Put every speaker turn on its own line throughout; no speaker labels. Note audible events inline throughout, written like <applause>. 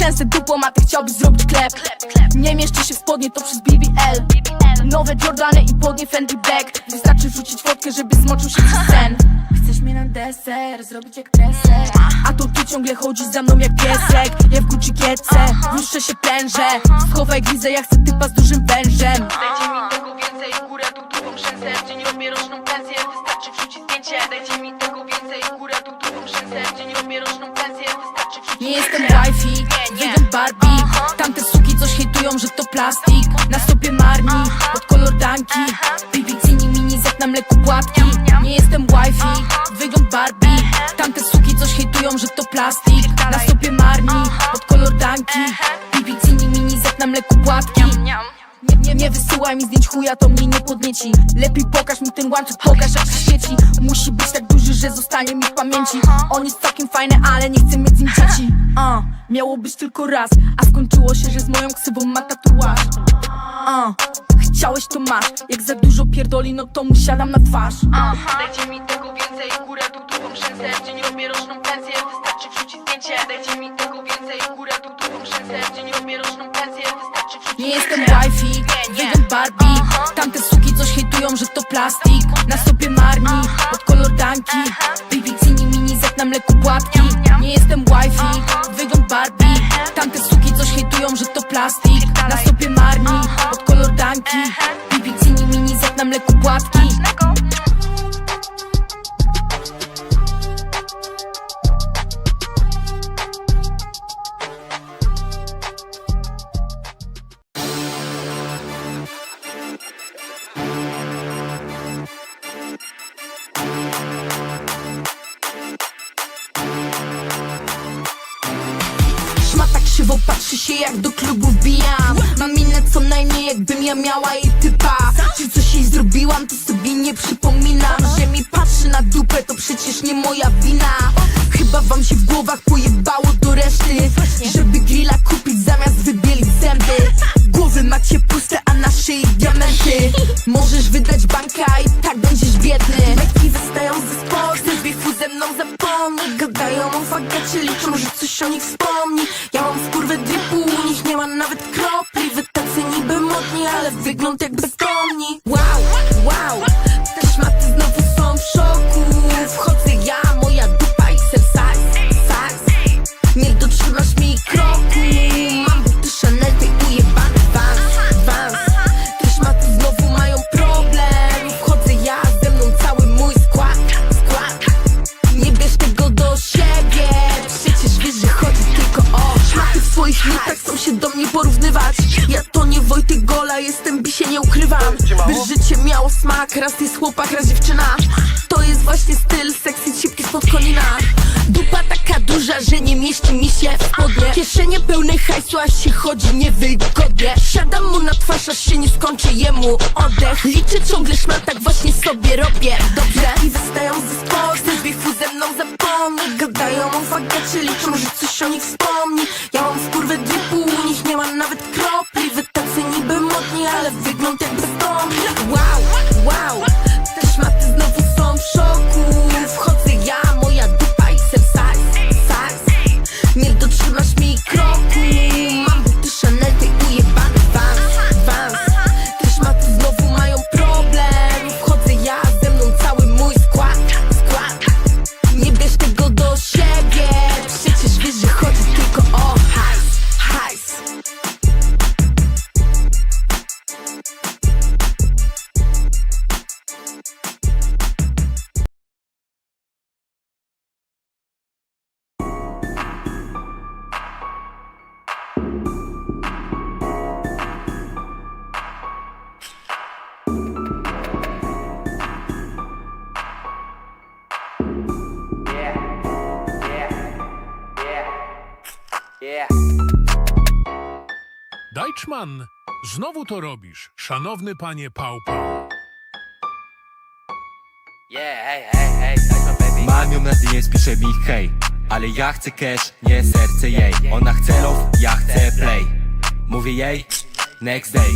Trzęsę dupą, a ty chciałbyś zrobić klep Nie mieszczę się w spodnie, to przez BBL Nowe Jordany i podnie Fendi Black. Wystarczy wrzucić fotkę, żeby zmoczył się przez sen. Chcesz mnie na deser, zrobić jak deser A to ty ciągle chodzisz za mną jak piesek. Ja w Gucci kiece, błyszczę się prężę. Schowaj gwizę, ja chcę typa z dużym wężem.
Dajcie mi tego więcej, górę tu długą szensę W dzień robię roczną pensję, wystarczy wrzucić zdjęcie. Dajcie mi tego więcej, górę tu długą szensę W dzień robię roczną pensję, wystarczy wrzucić
Nie jestem wifi, Barbie. Tamte suki coś hejtują, że to plastik. Na stopie marni, od kolor danki Bibicini mini zet na mleku płatki. Nie jestem wifi, wygląd Barbie. Tamte suki coś hejtują, że to plastik. Na stopie marni, od kolor danki Bibicini mini zet na mleku płatki nie, wysyłaj mi zdjęć chuja, to mnie nie podnieci. Lepiej pokaż mi ten łańcuch, pokaż jak się świeci. Musi być tak duży, że zostanie mi w pamięci. On jest całkiem fajny, ale nie chcę mieć z nim dzieci. <laughs> Uh, Miało być tylko raz, a skończyło się, że z moją ksywą ma tatuaż. Uh, Chciałeś to masz, jak za dużo pierdoli, no to mu siadam na twarz.
Dajcie mi tego więcej, górę tu długą szensę W dzień robię roczną pensję, wystarczy wrzucić zdjęcie. Dajcie mi tego więcej, górę tu dzień robię roczną pensję, wystarczy wrzucić
Nie jestem wifi,
Nie, nie.
wygląd Barbie. Tamte suki coś hejtują, że to plastik. Na stopie marni, od kolor danki Bibicini mini zet na mleku płatki. Nie jestem wifi, wygląd Barbie. Tamte suki coś hejtują, że to plastik Krzywo patrzy się jak do klubu wbijam. Mam minę co najmniej jakbym ja miała jej typa. Czy coś jej zrobiłam to sobie nie przypominam. Że mi patrzy na dupę to przecież nie moja wina. Chyba wam się w głowach pojebało do reszty. Żeby grilla kupić zamiast wybielić zęby. Głowy macie puste, a na szyi diamenty. Możesz wydać banka i tak będziesz biedny. Metki wystają ze sport. Chcesz bifu ze mną zapomnij. Gadają o fagacie, liczą, że coś o nich wspomni. Ja modni, ale wygląd smak, raz jest chłopak, raz dziewczyna. To jest właśnie styl, sexy cipki spod konina Dupa taka duża, że nie mieści mi się w spodnie Kieszenie pełne hajsu, aż się chodzi niewygodnie. Siadam mu na twarz, aż się nie skończy jemu oddech. Liczę ciągle szmat, tak właśnie sobie robię. Dobrze. I wystają ze sport Chcesz bifu ze mną zapomnij. Gadają o fagacie, liczą, że coś o nich wspomni. Ja
Dajczman, znowu to robisz, szanowny panie Pałpa.
Yeah, hey, hey, hey, my baby.
Mam ją na dnie, spisze mi hej Ale ja chcę cash, nie serce jej. Ona chce love, ja chcę play. Mówię jej, next day.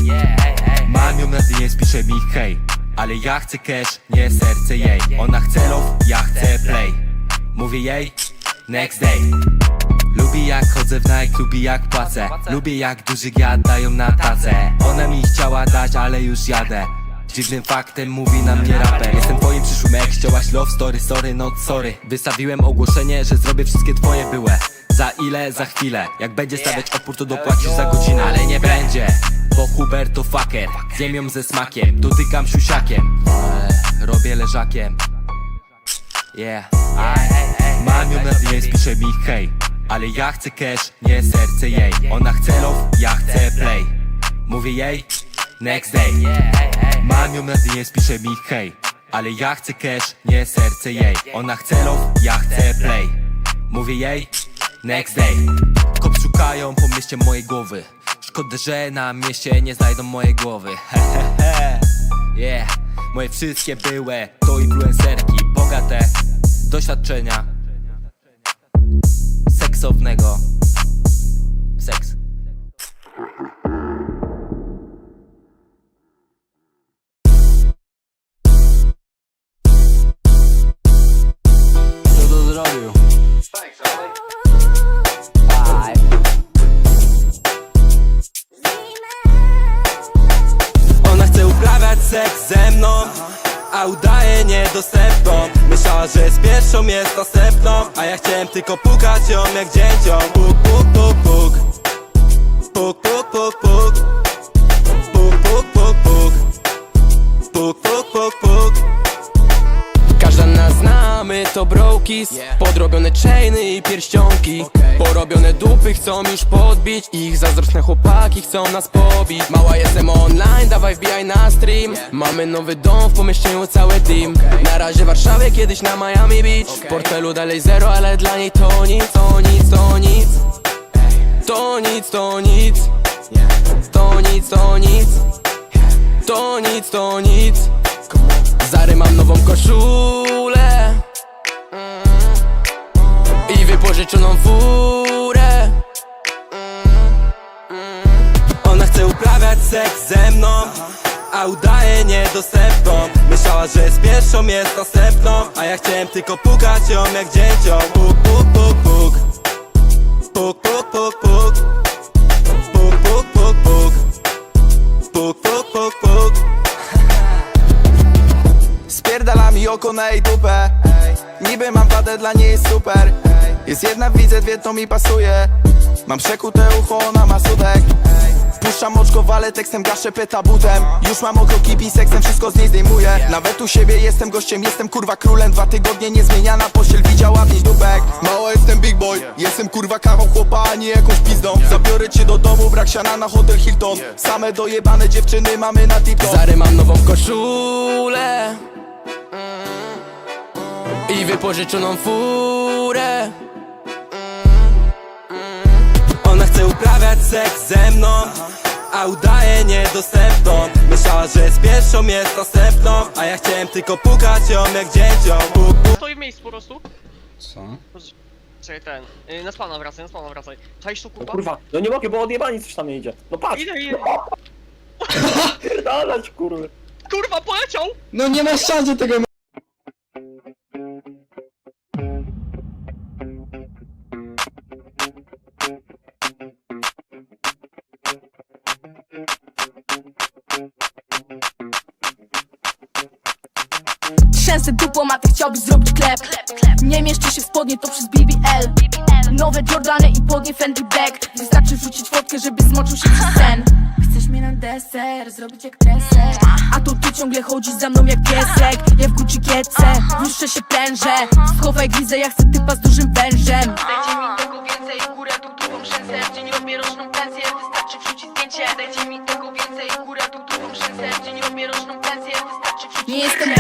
Mam ją na dnie, spisze mi hej Ale ja chcę cash, nie serce jej. Ona chce love, ja chcę play. Mówię jej, next day Lubi jak chodzę w Nike, lubi jak płacę. Lubię jak duży dają na tacę. Ona mi chciała dać, ale już jadę. Dziwnym faktem mówi na mnie raper. Jestem twoim przyszłym ex, chciałaś love story, sorry, not sorry. Wystawiłem ogłoszenie, że zrobię wszystkie twoje byłe Za ile? Za chwilę. Jak będzie stawiać opór, to dopłacisz za godzinę. Ale nie będzie, bo Hubert to fucker Zjem ją ze smakiem, dotykam siusiakiem. Eee, Robię leżakiem. Yeah, Mam ją na pisze mi hej Ale ja chcę cash, nie serce jej. Ona chce love, ja chcę play. Mówię jej, next day. Mam ją na DS, pisze mi hej. Ale ja chcę cash, nie serce jej. Ona chce love, ja chcę play. Mówię jej, next day. Kop szukają po mieście mojej głowy. Szkoda, że na mieście nie znajdą mojej głowy. <laughs> Yeah. Moje wszystkie były to influencerki Bogate doświadczenia Seksownego Seks
Co to zrobił?
Ona chce uprawiać seks ze mną A udaje niedostępną Że z pierwszą jest następną A ja chciałem tylko pukać ją jak dzieciom Puk, puk, puk, puk. Puk, puk, puk, puk. Puk, puk, puk, puk. Puk, puk, puk, puk.
Każda nas znamy to Podrobione chainy i pierścionki. Porobione dupy chcą już podbić. Ich zazdrosne chłopaki chcą nas pobić. Mała jestem online, dawaj wbijaj na stream. Mamy nowy dom, w pomieszczeniu cały team. Na razie Warszawie, kiedyś na Miami Beach. W portfelu dalej zero, ale dla niej to nic To nic, to nic. To nic, to nic. To nic, to nic. To nic, to nic. Zary mam nową koszulę I wypożyczoną furę.
Ona chce uprawiać seks ze mną A udaje niedostępną. Myślała, że z pierwszą jest następną A ja chciałem tylko pukać ją jak dzieciom Puk, puk, puk, puk. Puk, puk, puk, puk. Puk, puk, puk, puk. Puk, puk, puk, puk.
Spierdala mi oko na jej dupę. Niby mam wadę, dla niej super Jest jedna, widzę dwie, to mi pasuje. Mam przekute ucho, ona ma sudek. Puszczam oczko, walę tekstem, gaszę pyta butem Już mam oko kipi, seksem, wszystko z niej zdejmuję. Nawet u siebie jestem gościem, jestem kurwa królem. Dwa tygodnie niezmieniana pościel, widziała pięć dupek. Mało jestem big boy, jestem kurwa kawał chłopa, a nie jakąś pizdą. Zabiorę cię do domu, brak siana na hotel Hilton. Same dojebane dziewczyny mamy na tip
Zary mam nową koszulę. I wypożyczoną furę
chce uprawiać seks ze mną A udaje niedostępną Myślała, że z pierwszą jest następną A ja chciałem tylko pukać ją jak dzieciom Puk, puk.
Stoi w miejscu po prostu.
Co?
Czekaj, ten. y, Na spawna wracaj, na spawna wracaj. Czaisz tu
No
kurwa?
kurwa, no nie mogę, bo odjebani coś tam nie idzie. No patrz,
Idę, idę. <laughs>
pierdalać kurwa.
Kurwa, poleciał!
No nie masz szans tego
Trzęsę dupą, a ty chciałbyś zrobić klep Nie mieszczę się w spodnie, to przez BBL Nowe Jordany i podnie Fendi Black. Wystarczy wrzucić fotkę, żeby zmoczył się przez sen. Chcesz mnie na deser, zrobić jak deser. A to ty ciągle chodzisz za mną jak piesek. Ja w Gucci kiece, błyszczę się prężę. Schowaj glizę, ja chcę typa z dużym wężem.
Dajcie mi tego więcej, górę tu długą szensę W dzień robię roczną pensję, wystarczy wrzucić zdjęcie. Dajcie mi tego więcej, górę tu długą szensę W dzień robię roczną pensję, wystarczy wrzucić
Nie jestem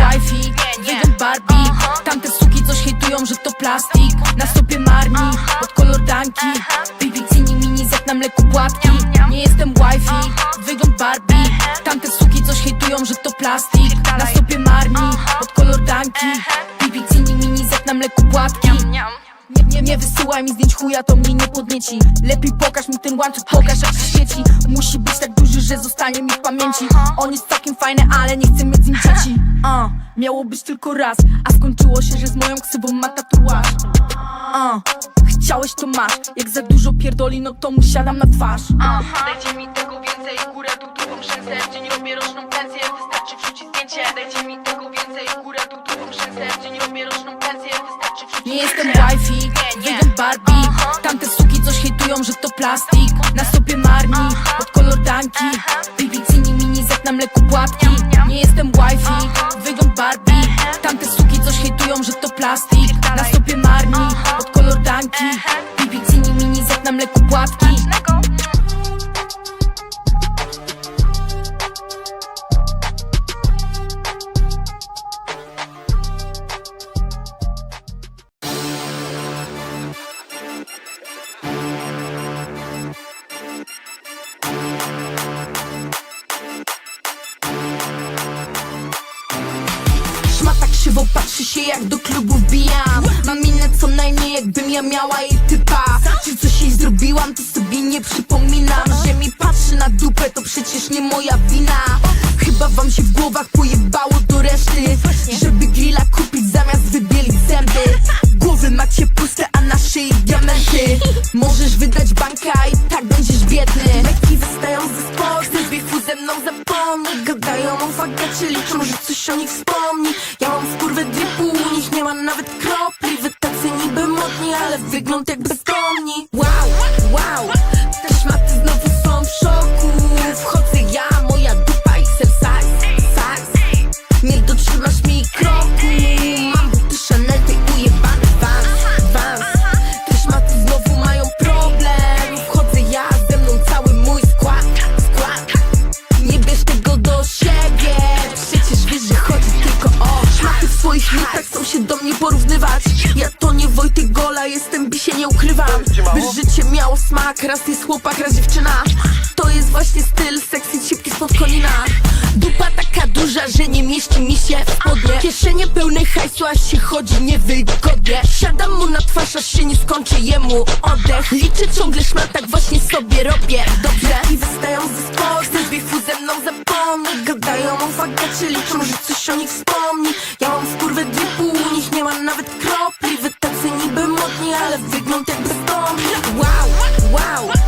plastik. Na stopie marni, pod kolor danki. Bibicini mini zet na mleku płatki Nie jestem wifi, wygląd Barbie. Tamte suki coś hejtują, że to plastik. Na stopie marni, pod kolor danki. Bibicini mini zet na mleku płatki nie, nie, nie wysyłaj mi zdjęć chuja, to mnie nie podnieci. Lepiej pokaż mi ten łańcuch, pokaż jak się świeci. Musi być tak duży, że zostanie mi w pamięci. On jest całkiem fajny, ale nie chcę mieć z nim dzieci. Uh, Miało być tylko raz, a skończyło się, że z moją ksywą ma tatuaż. Uh,
Chciałeś to masz, jak za dużo pierdoli, no to mu siadam na twarz.
Dajcie mi tego więcej, górę tu drugą trzęsę Dzień robię roczną pensję, wystarczy wrzucić zdjęcie. Dajcie mi tego więcej, górę tu drugą trzęsę Dzień robię roczną pensję, wystarczy wrzucić
Nie
zdjęcie.
Hejtują, że to plastik. Na stopie marni, od kolor danki Bibicini minizek na mleku płatki jak do klubu wbijam. Mam minę co najmniej jakbym ja miała jej typa. Czy coś jej zrobiłam to sobie nie przypominam. Że mi patrzy na dupę to przecież nie moja wina. Chyba wam się w głowach pojebało do reszty. Żeby grilla kupić zamiast wybielić zęby. Głowy macie puste, a na szyi diamenty. Możesz wydać banka i tak będziesz biedny. Lekki wystają ze chcesz wiechu ze mną zapomnij. Gadają o fagacie, liczą, że coś o nich wspomni. Ja mam skurwę dripu, u nich nie ma nawet kropli. Wy tacy niby modni, ale wygląd jak bezdomni Wow, wow, To jest właśnie styl, sexy cipki spod konina. Dupa taka duża, że nie mieści mi się w spodnie Kieszenie pełne hajsu, aż się chodzi niewygodnie. Siadam mu na twarz, aż się nie skończy jemu oddech. Liczę ciągle szmat, tak właśnie sobie robię Dobrze. I wystają ze sport, chcesz wiechu ze mną zapomnij Gadają o fagacie, liczą, że coś o nich wspomni. Ja mam skurwę dripu, u nich nie ma nawet kropli. Wy tacy niby modni, ale wygląd jak bezdomni Wow, wow,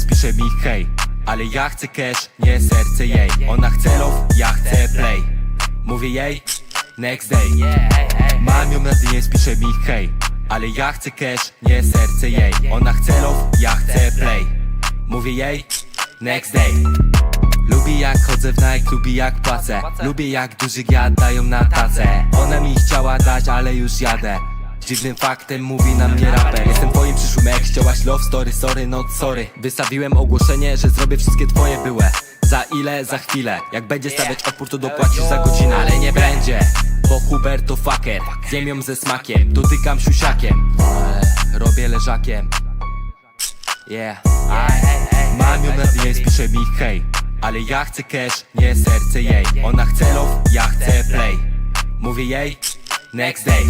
dnie, spisze mi hej. Ale ja chcę cash, nie serce jej. Ona chce love, ja chcę play. Mówię jej, next day. Mam ją na dnie, spisze mi hej. Ale ja chcę cash, nie serce jej. Ona chce love, ja chcę play. Mówię jej, next day. Lubi jak chodzę w Nike, lubi jak płacę. Lubię jak duży giat dają na tacę. Ona mi chciała dać, ale już jadę Dziwnym faktem mówi na mnie raper. Jestem twoim przyszłym ex, chciałaś love story, sorry, not sorry. Wystawiłem ogłoszenie, że zrobię wszystkie twoje byłe Za ile? Za chwilę. Jak będzie stawiać opór, to dopłacisz za godzinę Ale nie będzie, bo Hubert to fucker Zjem ją ze smakiem, dotykam siusiakiem. Robię leżakiem. Yeah,
hey.
Mam ją na dnie, spisze mi hej. Ale ja chcę cash, nie serce jej. Ona chce love, ja chcę play. Mówię jej, next day.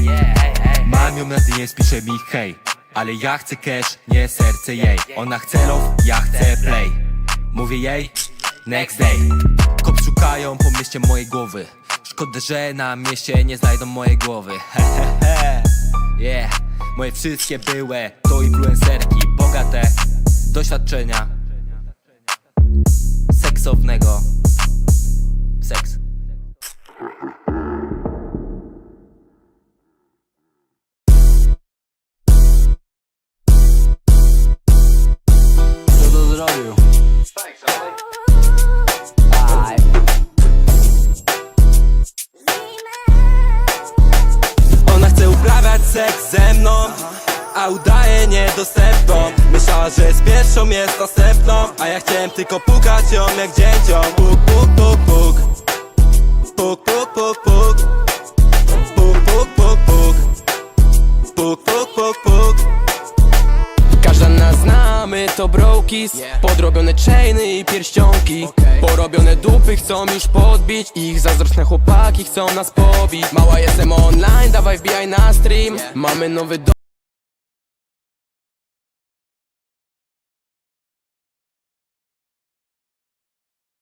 Mam ją na dnie, spisze mi hej Ale ja chcę cash, nie serce jej. Ona chce love, ja chcę play. Mówię jej, next day. Kop szukają po mieście mojej głowy. Szkoda, że na mieście nie znajdą mojej głowy. <laughs> Yeah. Moje wszystkie były to influencerki Bogate doświadczenia Seksownego
tylko pukać ją jak dzieciom. Puk, puk, puk, puk. Puk, puk, puk, puk. Puk, Puk, puk, puk. Puk, puk, puk, puk.
Każda nas znamy to brokis. Podrobione chainy i pierścionki. Porobione dupy chcą już podbić. Ich zazdrosne chłopaki chcą nas pobić. Mała jestem online, dawaj wbijaj na stream. Mamy nowy dom